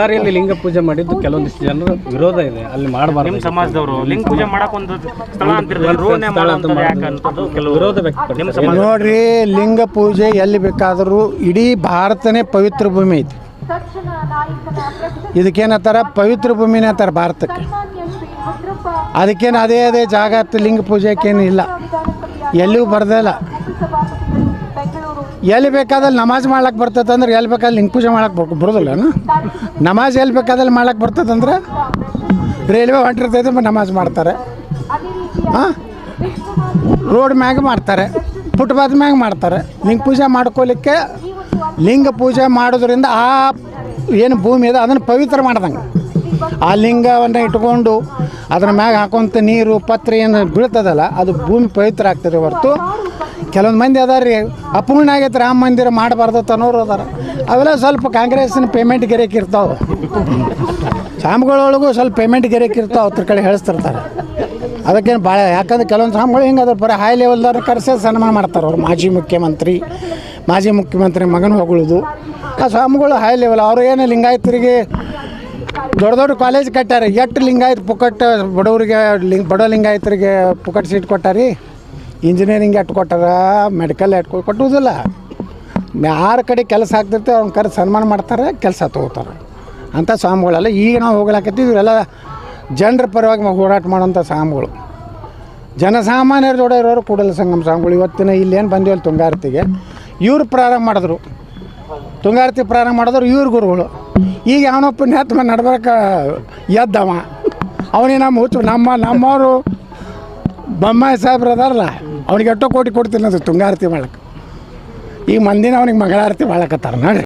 ದಾರಿಯಲ್ಲಿ ಲಿಂಗ ಪೂಜೆ ಮಾಡಿದ್ದು ಕೆಲವೊಂದಿಷ್ಟು ಜನರು ವಿರೋಧ ಇದೆ. ಅಲ್ಲಿ ಮಾಡಬಾರದು ನಿಮ್ಮ ಸಮಾಜದವರು ಲಿಂಗ ಪೂಜೆ ಮಾಡಕ್ ಒಂದು ಸ್ಥಳ ಅಂತಿರ್ತಾರೆ ರೋಣೆ ಮಾಡೋಂಥದ್ದು ಯಾಕೆ ಕೆಲವು ವಿರೋಧ ವ್ಯಕ್ತಪಡಿಸ್ತಾರೆ ನಿಮ್ಮ ನೋಡ್ರಿ ಲಿಂಗ ಪೂಜೆ ಎಲ್ಲಿ ಬೇಕಾದರೂ ಇಡೀ ಭಾರತನೇ ಪವಿತ್ರ ಭೂಮಿ ಐತಿ. ಇದಕ್ಕೇನತ್ತಾರ? ಪವಿತ್ರ ಭೂಮಿನೇ ಅಂತಾರೆ ಭಾರತಕ್ಕೆ. ಅದಕ್ಕೇನು ಅದೇ ಅದೇ ಜಾಗ ಲಿಂಗ ಪೂಜೆಕ್ಕೇನು ಇಲ್ಲ. ಎಲ್ಲಿಯೂ ಬರ್ದಿಲ್ಲ ಎಲ್ಲಿ ಬೇಕಾದಲ್ಲಿ ನಮಾಜ್ ಮಾಡ್ಲಕ್ಕೆ ಬರ್ತದಂದ್ರೆ ಎಲ್ಲಿ ಬೇಕಾದಲ್ಲಿ ಲಿಂಗ ಪೂಜೆ ಮಾಡಕ್ಕೆ ಬರೋದಿಲ್ಲ ನಮಾಜ್ ಎಲ್ಲಿ ಬೇಕಾದಲ್ಲಿ ಮಾಡ್ಲಕ್ಕೆ ಬರ್ತದಂದ್ರೆ ರೈಲ್ವೆ ಹೊಂಟಿರ್ತೈತೆ ನಮಾಜ್ ಮಾಡ್ತಾರೆ. ಹಾಂ ರೋಡ್ ಮ್ಯಾಗ ಮಾಡ್ತಾರೆ. ಫುಟ್ಪಾತ್ ಮ್ಯಾಗ ಮಾಡ್ತಾರೆ. ಲಿಂಗ ಪೂಜೆ ಮಾಡ್ಕೊಲಿಕ್ಕೆ ಲಿಂಗ ಪೂಜೆ ಮಾಡೋದ್ರಿಂದ ಆ ಏನು ಭೂಮಿ ಇದೆ, ಅದನ್ನು ಪವಿತ್ರ ಮಾಡ್ದಂಗೆ. ಆ ಲಿಂಗವನ್ನು ಇಟ್ಕೊಂಡು ಅದ್ರ ಮ್ಯಾಗ ಹಾಕೋಂಥ ನೀರು, ಪತ್ರೆ ಏನು ಬೀಳ್ತದಲ್ಲ, ಅದು ಭೂಮಿ ಪವಿತ್ರ ಆಗ್ತದೆ ಹೊರತು ಕೆಲವೊಂದು ಮಂದಿ ಅದಾರ ರೀ, ಅಪೂರ್ಣ ಆಗೈತೆ ರಾಮ ಮಂದಿರ ಮಾಡಬಾರ್ದು ಅನ್ನೋರು ಅದಾರ. ಅವೆಲ್ಲ ಸ್ವಲ್ಪ ಕಾಂಗ್ರೆಸ್ನ ಪೇಮೆಂಟ್ ಗೆರೆಕ್ ಇರ್ತಾವೆ. ಸ್ವಾಮಿಗಳೊಳಗೂ ಸ್ವಲ್ಪ ಪೇಮೆಂಟ್ ಗೆರೆಕ್ ಇರ್ತಾವೆ, ಅವ್ರ ಕಡೆ ಹೇಳಿಸ್ತಿರ್ತಾರೆ. ಅದಕ್ಕೇನು ಭಾಳ ಯಾಕಂದ್ರೆ ಕೆಲವೊಂದು ಸ್ವಾಮಿಗಳು ಹಿಂಗೆ ಅದ್ರ ಬರೀ ಹೈ ಲೆವೆಲ್ದವ್ರು ಕರೆಸಿ ಸನ್ಮಾನ ಮಾಡ್ತಾರೆ ಅವ್ರು. ಮಾಜಿ ಮುಖ್ಯಮಂತ್ರಿ ಮಾಜಿ ಮುಖ್ಯಮಂತ್ರಿ ಮಗನ ಹೊಗಳುದು. ಆ ಸ್ವಾಮಿಗಳು ಹೈ ಲೆವೆಲ್ ಅವರು ಏನು ಲಿಂಗಾಯತರಿಗೆ ದೊಡ್ಡ ದೊಡ್ಡ ಕಾಲೇಜ್ ಕಟ್ಟಾರೆ. ಎಷ್ಟು ಲಿಂಗಾಯತ್ ಪುಕ್ಕಟ್ಟು ಬಡವರಿಗೆ, ಲಿಂಗ್ ಬಡ ಲಿಂಗಾಯತರಿಗೆ ಪುಕ್ಕಟ್ ಸೀಟ್ ಕೊಟ್ಟಾರಿ? ಇಂಜಿನಿಯರಿಂಗ್ ಎಟ್ಟು ಮೆಡಿಕಲ್ ಎಟ್ಟು ಕೊಟ್ಟುವುದಿಲ್ಲ ಯಾರ ಕಡೆ ಕೆಲಸ ಆಗ್ತಿರ್ತೇವೆ ಅವ್ನ ಕರೆ ಸನ್ಮಾನ ಮಾಡ್ತಾರೆ, ಕೆಲಸ ತೊಗೋತಾರೆ. ಅಂಥ ಸ್ವಾಮಿಗಳೆಲ್ಲ, ಈಗ ನಾವು ಹೋಗ್ಲಾಕತ್ತೀವಿ, ಇವರೆಲ್ಲ ಜನರ ಪರವಾಗಿ ಹೋರಾಟ ಮಾಡೋಂಥ ಸ್ವಾಮಿಗಳು. ಜನಸಾಮಾನ್ಯರ ಜೋಡ ಇರೋರು ಕೂಡಲ ಸಂಗಮ ಸ್ವಾಮಿಗಳು. ಇವತ್ತಿನ ಇಲ್ಲೇನು ಬಂದಿವಲ್ಲ ತುಂಗಾರತಿಗೆ, ಇವ್ರು ಪ್ರಾರಂಭ ಮಾಡಿದ್ರು. ತುಂಗಾರತಿ ಪ್ರಾರಂಭ ಮಾಡಿದ್ರು ಇವ್ರ ಗುರುಗಳು. ಈಗ ಯಾವನೊಪ್ಪ ಪುಣ್ಯಾತ್ಮ ನಡ್ಬರ್ಕ, ಎದ್ದವ. ಅವನೇ ನಮ್ಮ ಹುಚ್ಚು, ನಮ್ಮ ನಮ್ಮವರು ಬೊಮ್ಮಾಯಿ ಸಾಹೇಬ್ರು ಅದಾರಲ್ಲ, ಅವ್ನಿಗೆ ಎಷ್ಟೋ ಕೋಟಿ ಕೊಡ್ತೀನಿ ಅದು ತುಂಗಾರತಿ ಮಾಡಕ್ಕೆ. ಈಗ ಮಂದಿನ ಅವ್ನಿಗೆ ಮಂಗಳಾರತಿ ಮಾಡಕತ್ತಾರ ನೋಡಿ